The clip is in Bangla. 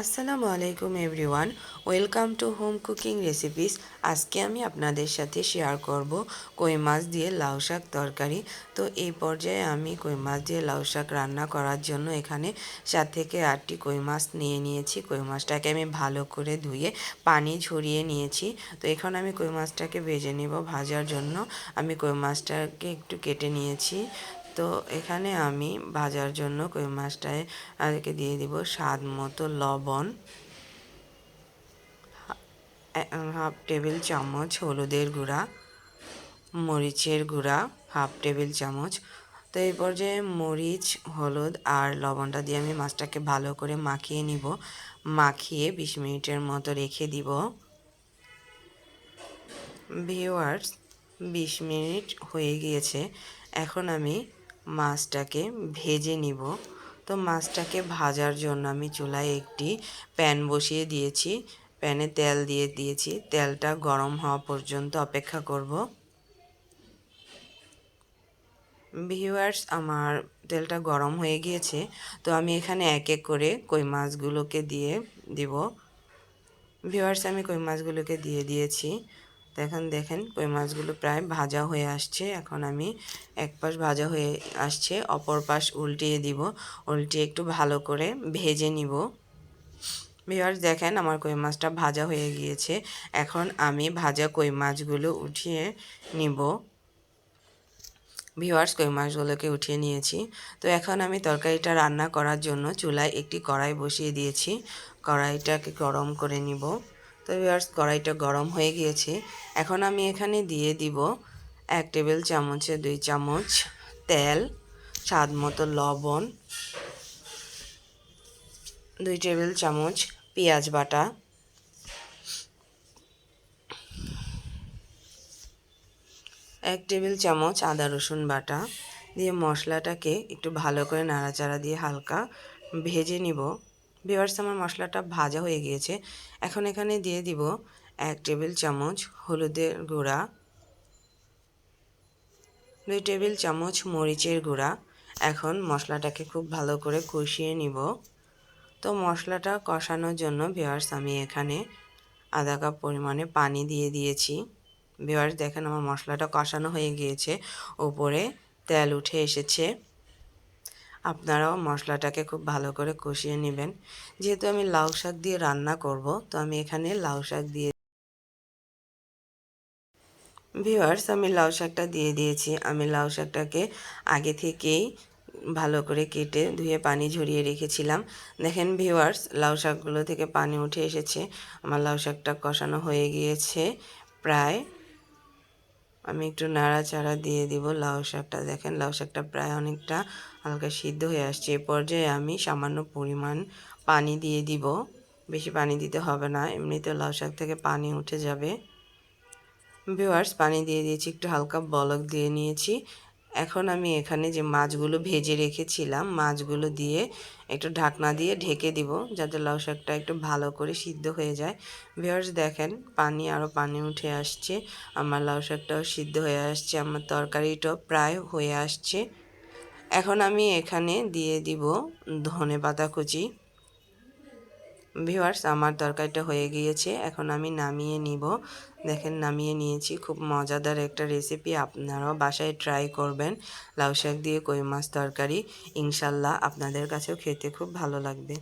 আসসালামু আলাইকুম everyone, welcome to home cooking recipes. আজকে আমি আপনাদের সাথে শেয়ার করব কই মাছ দিয়ে লাউ শাক তরকারি। তো এই পর্যায়ে আমি কই মাছ দিয়ে লাউ শাক রান্না করার জন্য এখানে সাত থেকে আটটি কই মাছ নিয়ে নিয়েছি। কই মাছটাকে আমি ভালো করে ধুয়ে পানি ঝরিয়ে নিয়েছি। তো এখন আমি কই মাছটাকে ভেজে নেব ভাজার জন্য। আমি কই মাছটাকে একটু কেটে নিয়েছি। তো এখানে আমি ভাজার জন্য কই মাছটায় আজকে দিয়ে দিব স্বাদ মতো লবণ, হাফ টেবিল চামচ হলুদের গুঁড়া, মরিচের গুঁড়া, হাফ টেবিল চামচ। তো এই পর্যায়ে মরিচ, হলুদ আর লবণটা দিয়ে আমি মাছটাকে ভালো করে মাখিয়ে নিব। মাখিয়ে বিশ মিনিটের মতো রেখে দিব। ভিওয়ার্স বিশ মিনিট হয়ে গিয়েছে। এখন আমি মাছটাকে ভেজে নিব। তো মাছটাকে ভাজার জন্য আমি চুলায় একটি প্যান বসিয়ে দিয়েছি। প্যানে তেল দিয়ে দিয়েছি। তেলটা গরম হওয়া পর্যন্ত অপেক্ষা করব। ভিউয়ার্স, আমার তেলটা গরম হয়ে গিয়েছে। তো আমি এখানে এক এক করে কই মাছগুলোকে দিয়ে দিব। ভিউয়ার্স, আমি কই মাছগুলোকে দিয়ে দিয়েছি। দেখেন দেখেন, কই মাছগুলো প্রায় ভাজা হয়ে আসছে। এখন আমি এক পাশ ভাজা হয়ে আসছে, অপর পাশ উল্টিয়ে দিব। উল্টিয়ে একটু ভালো করে ভেজে নিব। ভিওয়ার্স দেখেন আমার কই মাছটা ভাজা হয়ে গিয়েছে। এখন আমি ভাজা কই মাছগুলো উঠিয়ে নিব। ভিওয়ার্স কই মাছগুলোকে উঠিয়ে নিয়েছি। তো এখন আমি তরকারিটা রান্না করার জন্য চুলায় একটি কড়াই বসিয়ে দিয়েছি। কড়াইটাকে গরম করে নিব। তো ভিওয়ার্স কড়াইটা গরম হয়ে গিয়েছে। এখন আমি এখানে দিয়ে দিব এক টেবিল চামচে দুই চামচ তেল, স্বাদ মতো লবণ, দুই টেবিল চামচ পেঁয়াজ বাটা, এক টেবিল চামচ আদা রসুন বাটা দিয়ে মশলাটাকে একটু ভালো করে নাড়াচাড়া দিয়ে হালকা ভেজে নিব। ভিওয়ার্স আমার মশলাটা ভাজা হয়ে গিয়েছে। এখন এখানে দিয়ে দিব এক টেবিল চামচ হলুদের গুঁড়া, দুই টেবিল চামচ মরিচের গুঁড়া। এখন মশলাটাকে খুব ভালো করে কষিয়ে নিব। তো মশলাটা কষানোর জন্য ভিওয়ার্স আমি এখানে আধা কাপ পরিমাণে পানি দিয়ে দিয়েছি। ভিওয়ার্স দেখেন আমার মশলাটা কষানো হয়ে গিয়েছে। ওপরে তেল উঠে এসেছে। আপনারাও মশলাটাকে খুব ভালো করে কষিয়ে নেবেন। যেহেতু আমি লাউ শাক দিয়ে রান্না করব, তো আমি এখানে লাউ শাক দিয়ে ভিওয়ার্স আমি লাউ শাকটা দিয়ে দিয়েছি। আমি লাউ শাকটাকে আগে থেকেই ভালো করে কেটে ধুয়ে পানি ঝরিয়ে রেখেছিলাম। দেখেন ভিওয়ার্স লাউ শাকগুলো থেকে পানি উঠে এসেছে। আমার লাউ শাকটা কষানো হয়ে গিয়েছে প্রায় আমি একটু নাড়াচাড়া দিয়ে দিব। লাউ শাকটা দেখেন, লাউ শাকটা প্রায় অনেকটা হালকা সিদ্ধ হয়ে আসছে। এ পর্যায়ে আমি সামান্য পরিমাণ পানি দিয়ে দিব। বেশি পানি দিতে হবে না, এমনিতে লাউ শাক থেকে পানি উঠে যাবে। ভিওয়ার্স পানি দিয়ে দিয়েছি, একটু হালকা বলক দিয়ে নিয়েছি। এখন আমি এখানে যে মাছগুলো ভেজে রেখেছিলাম, মাছগুলো দিয়ে একটু ঢাকনা দিয়ে ঢেকে দিব যাতে লাউ শাকটা একটু ভালো করে সিদ্ধ হয়ে যায়। ভিওর্স দেখেন পানি আরও পানি উঠে আসছে, আমার লাউ শাকটাও সিদ্ধ হয়ে আসছে, আমার তরকারিটাও প্রায় হয়ে আসছে। এখন আমি এখানে দিয়ে দিব ধনে পাতা কুচি। ভিওয়ার্স আমার তরকারিটা হয়ে গিয়েছে, এখন আমি নামিয়ে নিব। দেখেন, নামিয়ে নিয়েছি, খুব মজাদার একটা রেসিপি আপনারাও বাসায় ট্রাই করবেন। লাউ শাক দিয়ে কই মাছ তরকারি, ইনশাল্লাহ আপনাদের কাছেও খেতে খুব ভালো লাগবে।